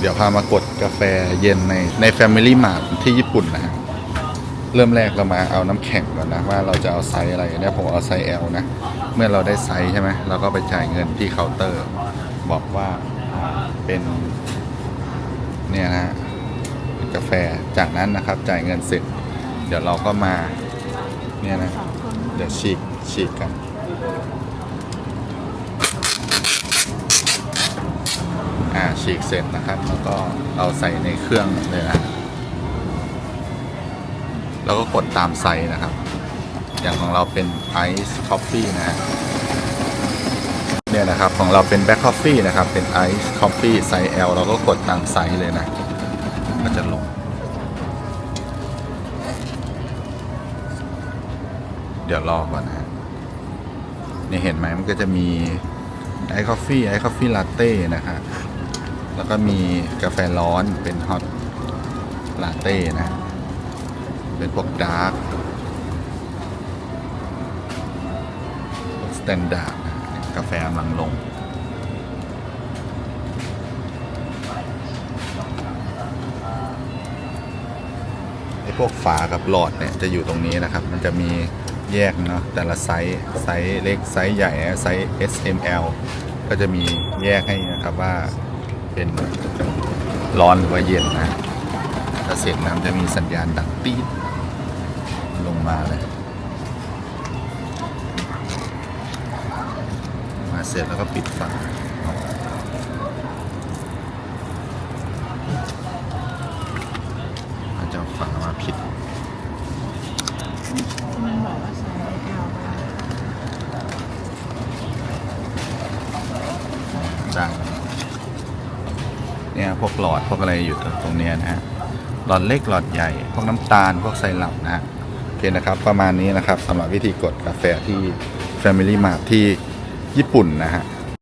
เดี๋ยวพามากดกาแฟเย็นในใน Family Mart ที่ญี่ปุ่นนะฮะเริ่มแรกเรามาเอาน้ำแข็งก่อนนะว่าเราจะเอาไซส์อะไรเนี่ยผมเอาไซส์ L นะ เมื่อเราได้ไซส์ใช่ไหมเราก็ไปจ่ายเงินที่เคาน์เตอร์ บอกว่าเป็นเนี่ยนะกาแฟจากนั้นนะครับจ่ายเงินเสร็จ เดี๋ยวเราก็มาเนี่ยนะเดี๋ยวฉีกฉีกกัน อ่า ฉีกเสร็จนะครับ แล้วก็เอาใส่ในเครื่องเลยนะแล้วก็กดตามไซส์นะครับ อย่างของเราเป็นไอซ์คอฟฟี่นะฮะเนี่ยนะครับของเราเป็นแบ็คคอฟฟี่นะครับ เป็นไอซ์คอฟฟี่ไซส์ L เราก็กดตามไซส์เลยนะก็จะลง เดี๋ยวรอก่อนนะฮะนี่เห็นไหมมันก็จะมีไอซ์คอฟฟี่ไอซ์คอฟฟี่ลาเต้นะครับ แล้วก็มีกาแฟร้อนเป็นฮอตลาเต้นะ เป็นพวกดาร์กพวกสแตนดาร์ดกาแฟกำลังลง ไอ้พวกฝากับหลอดเนี่ยจะอยู่ตรงนี้นะครับ มันจะมีแยกเนาะแต่ละไซส์ไซส์เล็กไซส์ใหญ่ไซส์ S M L ก็จะมีแยกให้นะครับว่า เป็นร้อนหรือว่าเย็นนะถ้าเสร็จนะมันจะมีสัญญาณดังปี๊ดลงมาเลยมาเสร็จแล้วก็ปิดฝาอาจจะเอาฝามาผิดมันบอกว่าใช้แอลมาดัง เนี่ยพวกหลอดพวกอะไรอยู่ตรงนี้นะฮะหลอดเล็กหลอดใหญ่ พวกน้ำตาลพวกไซรัปนะฮะโอเคนะครับ ประมาณนี้นะครับสำหรับวิธีกดกาแฟที่ Family Mart ที่ญี่ปุ่นนะฮะ